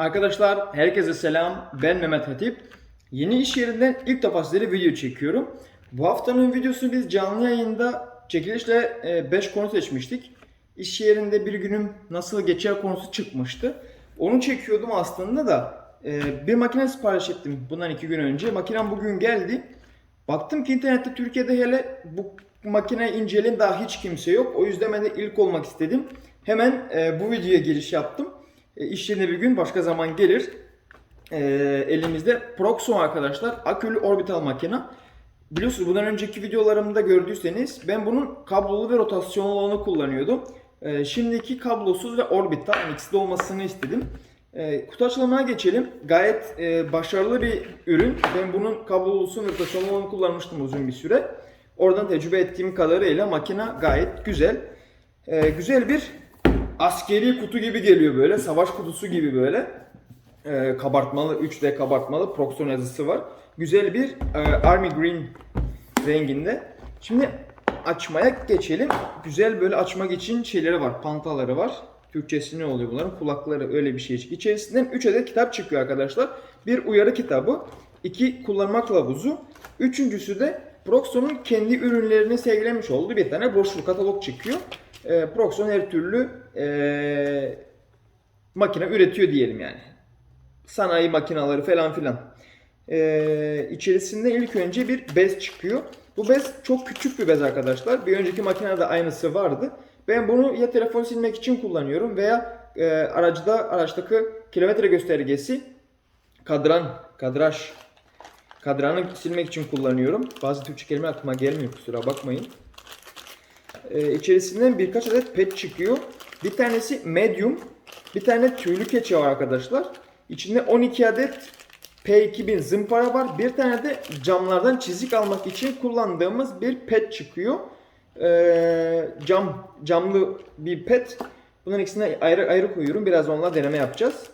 Arkadaşlar herkese selam. Ben Mehmet Hatip. Yeni iş yerinden ilk defa sizlere video çekiyorum. Bu haftanın videosunu biz canlı yayında çekilişle 5 konu seçmiştik. İş yerinde bir günüm nasıl geçer konusu çıkmıştı. Onu çekiyordum aslında da e, bir makine sipariş ettim bundan 2 gün önce. Makinem bugün geldi. Baktım ki internette Türkiye'de hele bu makine inceleyen daha hiç kimse yok. O yüzden ben de ilk olmak istedim. Hemen e, bu videoya giriş yaptım. E, iş yerine bir gün başka zaman gelir. E, elimizde Proxon arkadaşlar. Akülü orbital makine. Biliyorsunuz bundan önceki videolarımda gördüyseniz ben bunun kablolu ve rotasyonlu olanı kullanıyordum. E, şimdiki kablosuz ve orbital yani olmasını istedim. E, kutu açılımına geçelim. Gayet başarılı bir ürün. Ben bunun kablolusu ve rotasyonlu olanı kullanmıştım uzun bir süre. Oradan tecrübe ettiğim kadarıyla makine gayet güzel. Güzel bir askeri kutu gibi geliyor böyle. Savaş kutusu gibi böyle. E, kabartmalı, 3D kabartmalı Proxon yazısı var. Güzel bir e, Army Green renginde. Şimdi açmaya geçelim. Güzel böyle açmak için şeyleri var. Pantaları var. Türkçesi ne oluyor bunların? Kulakları öyle bir şey. İçerisinden 3 adet kitap çıkıyor arkadaşlar. Bir uyarı kitabı, iki kullanma kılavuzu, üçüncüsü de Proxon'un kendi ürünlerini sergilemiş olduğu bir tane broşür katalog çıkıyor. E, Proxon her türlü e, makine üretiyor diyelim yani. Sanayi makinaları falan filan. E, içerisinde ilk önce bir bez çıkıyor. Bu bez çok küçük bir bez arkadaşlar. Bir önceki makinede aynısı vardı. Ben bunu ya telefon silmek için kullanıyorum veya e, aracda araçtaki kilometre göstergesi kadran, kadraj kadranı silmek için kullanıyorum. Bazı Türkçe kelime aklıma gelmiyor kusura bakmayın. Ee, içerisinden birkaç adet pet çıkıyor. Bir tanesi medium, bir tane tüylü keçe var arkadaşlar. İçinde 12 adet P2000 zımpara var. Bir tane de camlardan çizik almak için kullandığımız bir pet çıkıyor. Ee, cam camlı bir pet. Bunların ikisini ayrı ayrı koyuyorum. Biraz onunla deneme yapacağız.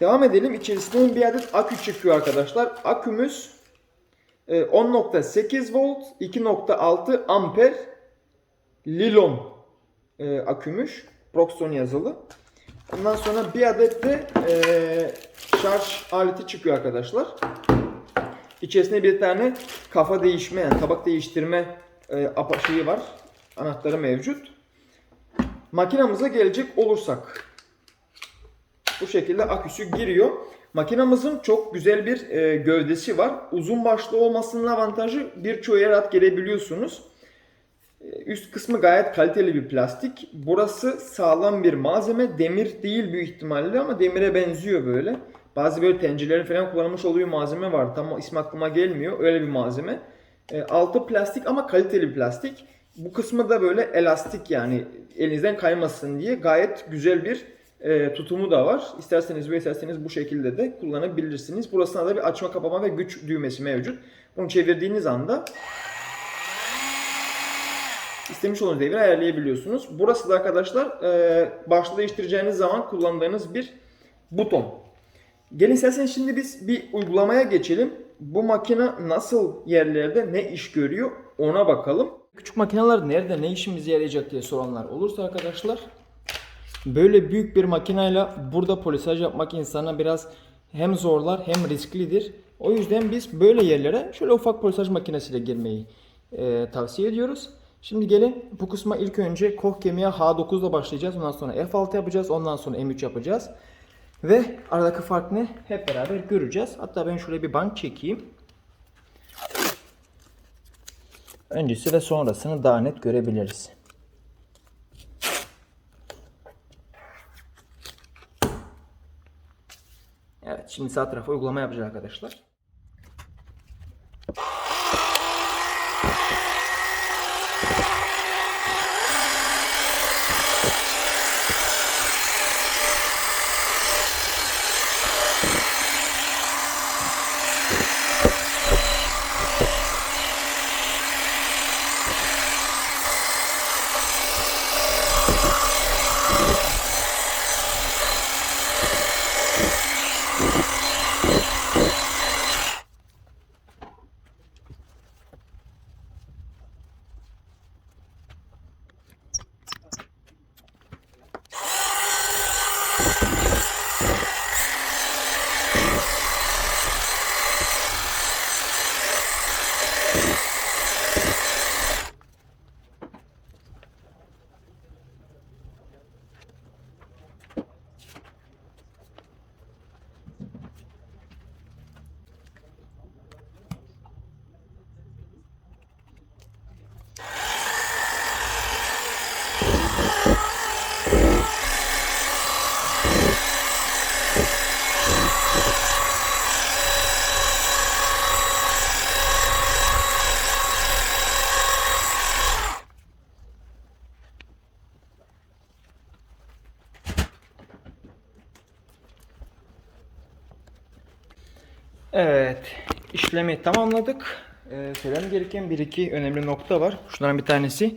Devam edelim. İçerisinden bir adet akü çıkıyor arkadaşlar. Akümüz e, 10.8 volt, 2.6 amper Lilon e, akümüş. Proxton yazılı. Ondan sonra bir adet de e, şarj aleti çıkıyor arkadaşlar. İçerisinde bir tane kafa değişme yani tabak değiştirme e, şeyi var. Anahtarı mevcut. Makinamıza gelecek olursak bu şekilde aküsü giriyor. Makinamızın çok güzel bir e, gövdesi var. Uzun başlı olmasının avantajı birçoğu yere rahat gelebiliyorsunuz. E, Üst kısmı gayet kaliteli bir plastik. Burası sağlam bir malzeme. Demir değil büyük ihtimalle ama demire benziyor böyle. Bazı böyle tencerelerin falan kullanılmış olduğu bir malzeme var. Tam ismi aklıma gelmiyor. Öyle bir malzeme. E, altı plastik ama kaliteli bir plastik. Bu kısmı da böyle elastik yani elinizden kaymasın diye gayet güzel bir e, tutumu da var. İsterseniz ve isterseniz bu şekilde de kullanabilirsiniz. Burasında da bir açma kapama ve güç düğmesi mevcut. Bunu çevirdiğiniz anda istemiş olduğunuz devri ayarlayabiliyorsunuz. Burası da arkadaşlar e, başlığı değiştireceğiniz zaman kullandığınız bir buton. Gelin isterseniz şimdi biz bir uygulamaya geçelim. Bu makine nasıl yerlerde ne iş görüyor ona bakalım. Küçük makineler nerede ne işimize yarayacak diye soranlar olursa arkadaşlar Böyle büyük bir makineyle burada polisaj yapmak insana biraz hem zorlar hem risklidir. O yüzden biz böyle yerlere şöyle ufak polisaj makinesiyle girmeyi e, tavsiye ediyoruz. Şimdi gelin bu kısma ilk önce Koch Kemi'ye H9 ile başlayacağız. Ondan sonra F6 yapacağız. Ondan sonra M3 yapacağız. Ve aradaki fark ne? Hep beraber göreceğiz. Hatta ben şuraya bir bank çekeyim. Öncesi ve sonrasını daha net görebiliriz. Evet şimdi sağ tarafa uygulama yapacağız arkadaşlar. Evet, işlemi tamamladık. Ee, söylemem gereken bir iki önemli nokta var. Şunların bir tanesi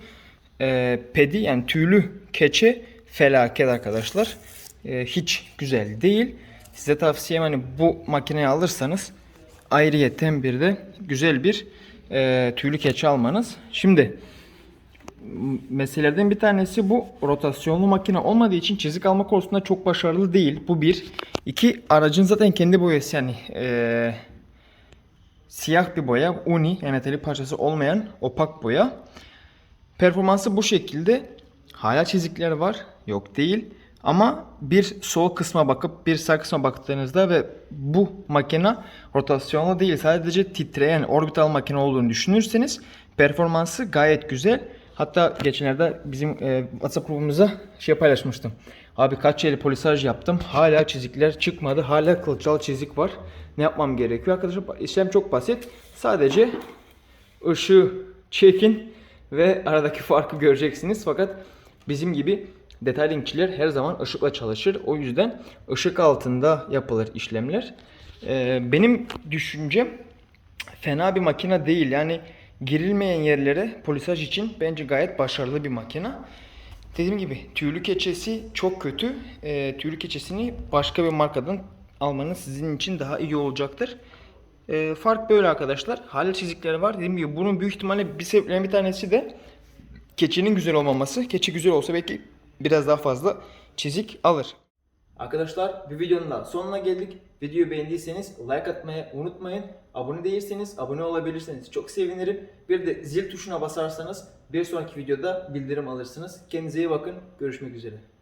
e, pedi yani tüylü keçe felaket arkadaşlar. Ee, hiç güzel değil. Size tavsiyem hani bu makineyi alırsanız ayrıyeten bir de güzel bir e, tüylü keçe almanız. Şimdi m- meselelerden bir tanesi bu rotasyonlu makine olmadığı için çizik alma konusunda çok başarılı değil. Bu bir. İki aracın zaten kendi boyası yani eee, siyah bir boya. Uni yani metalik parçası olmayan opak boya. Performansı bu şekilde. Hala çizikler var. Yok değil. Ama bir sol kısma bakıp bir sağ kısma baktığınızda ve bu makine rotasyonlu değil sadece titreyen orbital makine olduğunu düşünürseniz performansı gayet güzel. Hatta geçenlerde bizim e, WhatsApp grubumuza şey paylaşmıştım. Abi kaç yeri polisaj yaptım. Hala çizikler çıkmadı. Hala kılcal çizik var. Ne yapmam gerekiyor? Arkadaşlar işlem çok basit. Sadece ışığı çekin ve aradaki farkı göreceksiniz. Fakat bizim gibi detaylinkçiler her zaman ışıkla çalışır. O yüzden ışık altında yapılır işlemler. Ee, benim düşüncem fena bir makine değil. Yani girilmeyen yerlere polisaj için bence gayet başarılı bir makine. Dediğim gibi tüylü keçesi çok kötü. Ee, tüylü keçesini başka bir markadan almanız sizin için daha iyi olacaktır. Ee, fark böyle arkadaşlar. Hala çizikleri var. Dediğim gibi bunun büyük ihtimalle bir sebeplerinden bir tanesi de keçinin güzel olmaması. Keçi güzel olsa belki biraz daha fazla çizik alır. Arkadaşlar bir videonun da sonuna geldik. Videoyu beğendiyseniz like atmayı unutmayın. Abone değilseniz abone olabilirsiniz. Çok sevinirim. Bir de zil tuşuna basarsanız bir sonraki videoda bildirim alırsınız. Kendinize iyi bakın. Görüşmek üzere.